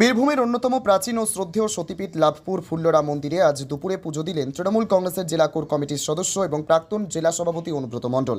বীরভূমের অন্যতম প্রাচীন ও শ্রদ্ধেয় সতীপীঠ লাভপুর ফুল্লরা মন্দিরে আজ দুপুরে পুজো দিলেন তৃণমূল কংগ্রেসের জেলা কোর কমিটির সদস্য এবং প্রাক্তন জেলা সভাপতি অনুব্রত মণ্ডল।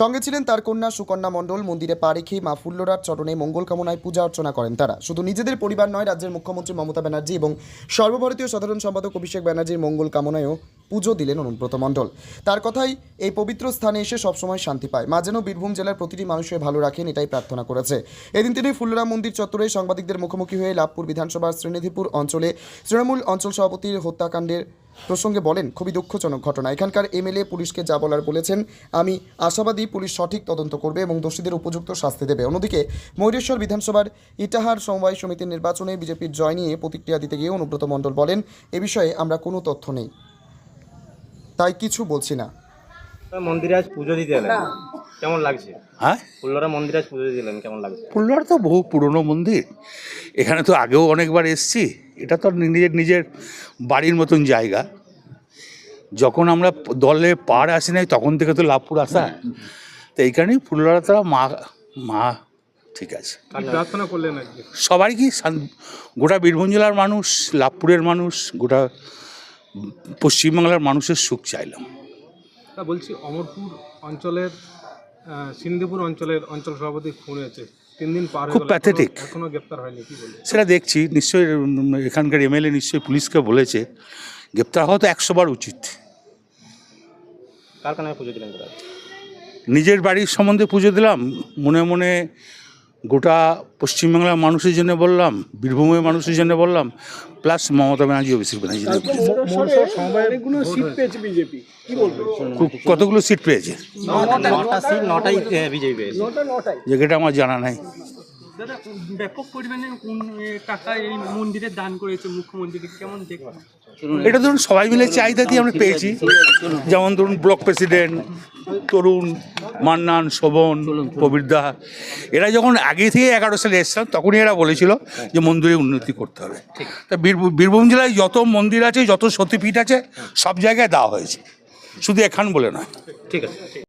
সঙ্গে ছিলেন তার কন্যা সুকন্যা মণ্ডল। মন্দিরে পা রেখে মা ফুল্লরার চরণে মঙ্গল কামনায় পূজা অর্চনা করেন তারা। শুধু নিজেদের পরিবার নয়, রাজ্যের মুখ্যমন্ত্রী মমতা ব্যানার্জি এবং সর্বভারতীয় সাধারণ সম্পাদক অভিষেক ব্যানার্জির মঙ্গল কামনায়ও পুজো দিলেন অনুব্রত মণ্ডল। তার কথাই এই পবিত্র স্থানে এসে সবসময় শান্তি পায়। মা যেন বীরভূম জেলার প্রতিটি মানুষের ভালো রাখেন, এটাই প্রার্থনা করেছে। এদিন তিনি ফুল্লরা মন্দির চত্বরে সাংবাদিকদের মুখোমুখি হয়ে লাভপুর বিধানসভার শ্রীনিধিপুর অঞ্চলে তৃণমূল অঞ্চল সভাপতির হত্যাকাণ্ডের প্রসঙ্গে বলেন, খুবই দুঃখজনক ঘটনা। এখানকার এমএলএ পুলিশকে যা বলার বলেছেন, আমি আশাবাদী পুলিশ সঠিক তদন্ত করবে এবং দোষীদের উপযুক্ত শাস্তি দেবে। অন্যদিকে ময়ূরেশ্বর বিধানসভার ইটাহার সমবায় সমিতির নির্বাচনে বিজেপির জয় নিয়ে প্রতিক্রিয়া দিতে গিয়ে অনুব্রত মণ্ডল বলেন, এ বিষয়ে আমরা কোনো তথ্য নেই। তাই কিছু বলছি না। মন্দিরে আজ পুজো দিতে এলেন? কেমন লাগছে? হ্যাঁ? ফুল্লরা মন্দিরে আজ পুজো দিলেন কেমন লাগছে? তো বহু পুরনো মন্দির। এখানে তো আগেও অনেকবার এসছি। এটা তো নিজের নিজের বাড়ির মতন জায়গা। যখন আমরা দলে পার আসি নাই তখন থেকে তো লাভপুর আসা। তো এই কারণেই ফুলরা তারা মা মা ঠিক আছে। প্রার্থনা করলেন আজকে সবাই কি গোটা বীরভূম জেলার মানুষ লাভপুরের মানুষ গোটা পশ্চিমবাংলার মানুষের সুখ চাইলাম। তা বলছি অমরপুর অঞ্চলের সিন্ধুপুর অঞ্চলের অঞ্চল সভাপতি খুন হয়েছে। তিন দিন পার খুব এখনো- গ্রেপ্তার হয়নি সেটা দেখছি নিশ্চয়ই এখানকার এমএলএ নিশ্চয়ই পুলিশকে বলেছে। গ্রেপ্তার হওয়া তো একশো বার উচিত। কার কানে পুজো দিলেন নিজের বাড়ির সম্বন্ধে পুজো দিলাম মনে মনে গোটা পশ্চিমবাংলার মানুষের জন্য বললাম বীরভূমের মানুষের জন্য বললাম প্লাস মমতা ব্যানার্জি অভিষেক ব্যানার্জি অনেকগুলো সিট পেয়েছে বিজেপি কতগুলো সিট পেয়েছে? নটা সিট নটাই যেটা আমার জানা নাই। দাদা ব্যাপক পরিমাণে টাকা এই মন্দিরে দান করেছে মুখ্যমন্ত্রী কেমন দেখবেন এটা ধরুন সবাই মিলে চাহিদা দিয়ে আমরা পেয়েছি। যেমন ধরুন ব্লক প্রেসিডেন্ট তরুণ মান্নান শোভন কবিরদা এরা যখন আগে থেকে এগারো সালে এসছিলাম তখনই এরা বলেছিল যে মন্দিরে উন্নতি করতে হবে। তা বীরভূম বীরভূম জেলায় যত মন্দির আছে যত সতীপীঠ আছে সব জায়গায় দেওয়া হয়েছে। শুধু এখান বলে নয়। ঠিক আছে।